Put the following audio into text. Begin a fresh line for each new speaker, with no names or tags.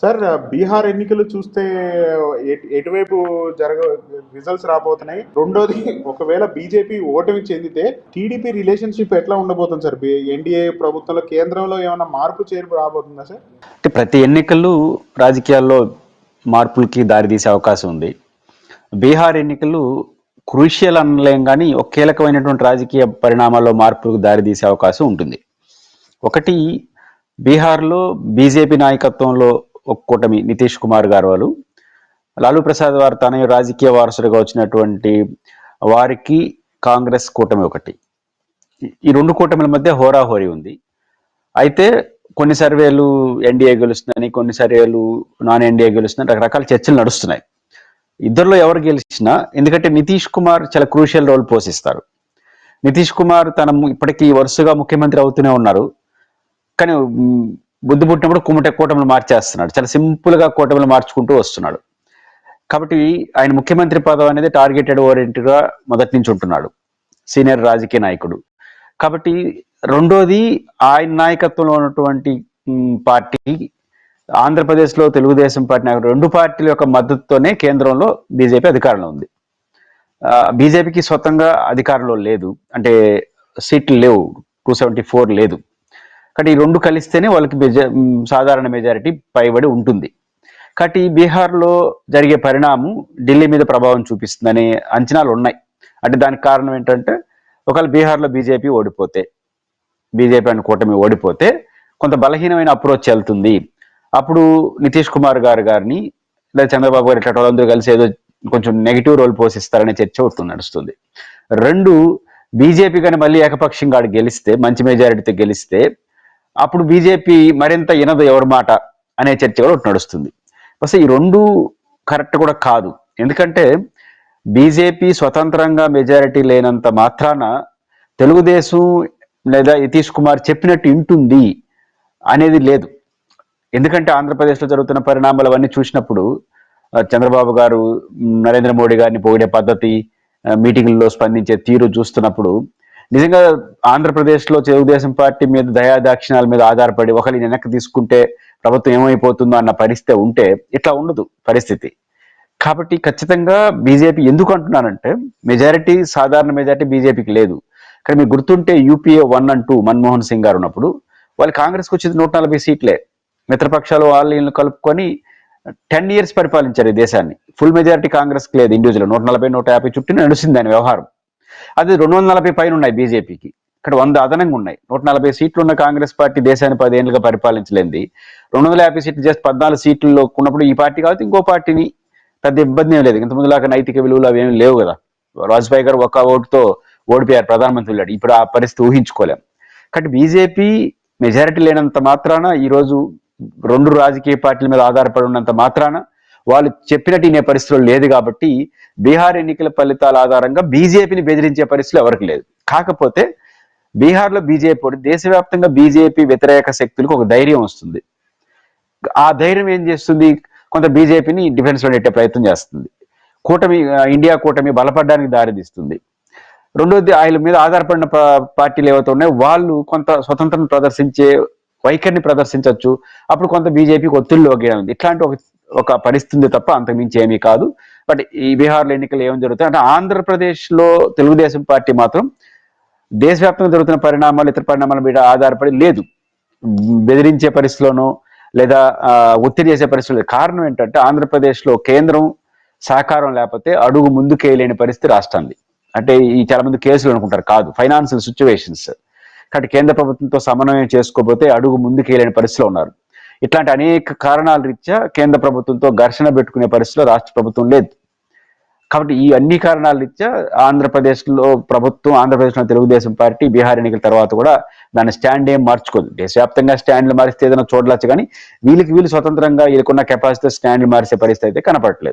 Sir Bihar ఎన్నికలు చూస్తే ఎటువైపు జరగ రిజల్ట్స్ రాబోతున్నాయి. రెండోది ఒకవేళ బీజేపీ ఓటమి చెందితే టీడీపీ రిలేషన్షిప్ ఎట్లా ఉండబోతుంది సార్? ఎన్డీఏ ప్రభుత్వంలో కేంద్రంలో ఏమైనా మార్పు చేర్పు రాబోతుందా సార్?
అంటే ప్రతి ఎన్నికలు రాజకీయాల్లో మార్పులకి దారితీసే అవకాశం ఉంది. బీహార్ ఎన్నికలు క్రూషియల్ అనలేం కానీ ఒక కీలకమైనటువంటి రాజకీయ పరిణామాల్లో మార్పులకు దారితీసే అవకాశం ఉంటుంది. ఒకటి బీహార్లో బీజేపీ నాయకత్వంలో ఒక కూటమి నితీష్ కుమార్ గారు వాళ్ళు. లాలూ ప్రసాద్ వారు తన రాజకీయ వారసుడిగా వచ్చినటువంటి వారికి కాంగ్రెస్ కూటమి ఒకటి. ఈ- రెండు కూటమిల మధ్య హోరాహోరీ ఉంది. అయితే కొన్ని సర్వేలు ఎన్డీఏ గెలుస్తుందని కొన్ని సర్వేలు నాన్ ఎన్డీఏ గెలుస్తుందని రకరకాల చర్చలు నడుస్తున్నాయి. ఇద్దరిలో ఎవరు గెలిచినా ఎందుకంటే నితీష్ కుమార్ చాలా క్రూషియల్ రోల్ పోషిస్తారు. నితీష్ కుమార్ తన ఇప్పటికీ వరుసగా ముఖ్యమంత్రి అవుతూనే ఉన్నారు. కానీ బుద్ధి పుట్టినప్పుడు కుమట కూటమిలు మార్చేస్తున్నాడు. చాలా సింపుల్గా మార్చుకుంటూ వస్తున్నాడు. కాబట్టి ఆయన ముఖ్యమంత్రి పదవి అనేది టార్గెటెడ్ ఓరియంటెడ్గా మొదటి నుంచి ఉంటున్నాడు. సీనియర్ రాజకీయ నాయకుడు. కాబట్టి రెండోది ఆయన నాయకత్వంలో ఉన్నటువంటి పార్టీ ఆంధ్రప్రదేశ్లో తెలుగుదేశం పార్టీ నాయకుడు రెండు పార్టీల యొక్క మద్దతుతోనే కేంద్రంలో బీజేపీ అధికారంలో ఉంది. బీజేపీకి స్వతంగా అధికారంలో లేదు. అంటే సీట్లు లేవు. టూ సెవెంటీ ఫోర్ లేదు. కాబట్టి ఈ రెండు కలిస్తేనే వాళ్ళకి మెజా- సాధారణ మెజారిటీ పైబడి ఉంటుంది. కాబట్టి బీహార్లో జరిగే పరిణామం ఢిల్లీ మీద ప్రభావం చూపిస్తుందనే అంచనాలు ఉన్నాయి. అంటే దానికి కారణం ఏంటంటే ఒకవేళ బీహార్లో బీజేపీ ఓడిపోతే బీజేపీ అని కూటమి ఓడిపోతే కొంత బలహీనమైన అప్రోచ్ వెళ్తుంది. అప్పుడు నితీష్ కుమార్ గారు గారిని లేదా చంద్రబాబు గారు ఇట్లా వాళ్ళందరూ కలిసి ఏదో కొంచెం నెగిటివ్ రోల్ పోషిస్తారనే చర్చ అవుతుంది నడుస్తుంది. రెండు బీజేపీ కానీ మళ్ళీ ఏకపక్షంగా గెలిస్తే మంచి మెజారిటీతో గెలిస్తే అప్పుడు బీజేపీ మరింత ఇనదు ఎవరి మాట అనే చర్చ కూడా నడుస్తుంది. బస్ ఈ రెండు కరెక్ట్ కూడా కాదు. ఎందుకంటే బీజేపీ స్వతంత్రంగా మెజారిటీ లేనంత మాత్రాన తెలుగుదేశం లేదా నితీష్ కుమార్ చెప్పినట్టు ఇంటుంది అనేది లేదు. ఎందుకంటే ఆంధ్రప్రదేశ్లో జరుగుతున్న పరిణామాలు అవన్నీ చూసినప్పుడు చంద్రబాబు గారు నరేంద్ర మోడీ గారిని పొగిడే పద్ధతి మీటింగుల్లో స్పందించే తీరు చూస్తున్నప్పుడు నిజంగా ఆంధ్రప్రదేశ్లో తెలుగుదేశం పార్టీ మీద దయాదాక్షిణాల మీద ఆధారపడి ఒకరిని వెనక్కి తీసుకుంటే ప్రభుత్వం ఏమైపోతుందో అన్న పరిస్థితి ఉంటే ఇట్లా ఉండదు పరిస్థితి. కాబట్టి ఖచ్చితంగా బీజేపీ ఎందుకు అంటున్నానంటే మెజారిటీ సాధారణ మెజారిటీ బీజేపీకి లేదు. కానీ మీకు గుర్తుంటే UPA one and two Manmohan Singh garu ఉన్నప్పుడు వాళ్ళు కాంగ్రెస్కి వచ్చేది నూట నలభై సీట్లే. మిత్రపక్షాలు వాళ్ళు కలుపుకొని టెన్ ఇయర్స్ పరిపాలించారు ఈ దేశాన్ని. ఫుల్ మెజారిటీ కాంగ్రెస్కి లేదు ఇండివిజువల్ నూట నలభై నూట యాభై చుట్టూ నడుస్తుంది దాని వ్యవహారం. అది రెండు వందల నలభై పైన ఉన్నాయి బీజేపీకి. ఇక్కడ వంద అదనంగా ఉన్నాయి. నూట నలభై సీట్లు ఉన్న కాంగ్రెస్ పార్టీ దేశాన్ని పదేళ్ళుగా పరిపాలించలేంది. రెండు వందల యాభై సీట్లు జస్ట్ పద్నాలుగు సీట్లలో ఉన్నప్పుడు ఈ పార్టీ కావచ్చు ఇంకో పార్టీని పెద్ద ఇబ్బంది ఏం లేదు. ఇంతకుముందు లాగా నైతిక విలువలు అవి ఏమి లేవు కదా. వాజ్పేయి గారు ఒక్క ఓటుతో ఓడిపోయారు ప్రధానమంత్రి వెళ్ళాడు ఇప్పుడు ఆ పరిస్థితి ఊహించుకోలేం. కాబట్టి బీజేపీ మెజారిటీ లేనంత మాత్రాన ఈరోజు రెండు రాజకీయ పార్టీల మీద ఆధారపడి ఉన్నంత మాత్రాన వాళ్ళు చెప్పినట్టు ఇనే పరిస్థితులు లేదు కాబట్టి బీహార్ ఎన్నికల ఫలితాల ఆధారంగా బీజేపీని బెదిరించే పరిస్థితులు ఎవరికి లేదు. కాకపోతే బీహార్లో బీజేపీ దేశవ్యాప్తంగా బీజేపీ వ్యతిరేక శక్తులకు ఒక ధైర్యం వస్తుంది. ఆ ధైర్యం ఏం చేస్తుంది? కొంత బీజేపీని డిఫెన్స్లో నెట్టే ప్రయత్నం చేస్తుంది. కూటమి ఇండియా కూటమి బలపడడానికి దారితీస్తుంది. రెండోది ఆయన మీద ఆధారపడిన పార్టీలు ఏవైతే ఉన్నాయో వాళ్ళు కొంత స్వతంత్రం ప్రదర్శించే వైఖరిని ప్రదర్శించవచ్చు అప్పుడు కొంత బీజేపీకి ఒత్తిడిలోకి ఉంది ఇట్లాంటి ఒక ఒక పరిస్థితి తప్ప అంతకుమించి ఏమీ కాదు. బట్ ఈ బీహార్లో ఎన్నికలు ఏం జరుగుతాయి? అంటే ఆంధ్రప్రదేశ్లో తెలుగుదేశం పార్టీ మాత్రం దేశవ్యాప్తంగా జరుగుతున్న పరిణామాలు ఇతర పరిణామాల మీద ఆధారపడి లేదు. బెదిరించే పరిస్థితిలోనో లేదా ఒత్తిడి చేసే పరిస్థితులు కారణం ఏంటంటే ఆంధ్రప్రదేశ్లో కేంద్రం సహకారం లేకపోతే అడుగు ముందుకేయలేని పరిస్థితి రాష్ట్రాన్ని అంటే ఈ చాలా మంది కేసులు అనుకుంటారు. కాదు ఫైనాన్షియల్ సిచ్యువేషన్స్. కాబట్టి కేంద్ర ప్రభుత్వంతో సమన్వయం చేసుకోకపోతే అడుగు ముందుకేయలేని పరిస్థితిలో ఉన్నారు. ఇట్లాంటి అనేక కారణాల రీత్యా కేంద్ర ప్రభుత్వంతో ఘర్షణ పెట్టుకునే పరిస్థితిలో రాష్ట్ర ప్రభుత్వం లేదు. కాబట్టి ఈ అన్ని కారణాల రీత్యా ఆంధ్రప్రదేశ్లో ప్రభుత్వం ఆంధ్రప్రదేశ్లో తెలుగుదేశం పార్టీ బీహార్ ఎన్నికల తర్వాత కూడా దాని స్టాండ్ ఏం మార్చుకోదు. దేశవ్యాప్తంగా స్టాండ్లు మారిస్తే ఏదైనా చూడవచ్చు కానీ వీళ్ళకి వీళ్ళు స్వతంత్రంగా వీళ్ళకున్న కెపాసిటీ స్టాండ్లు మారిసే పరిస్థితి అయితే కనపడట్లేదు.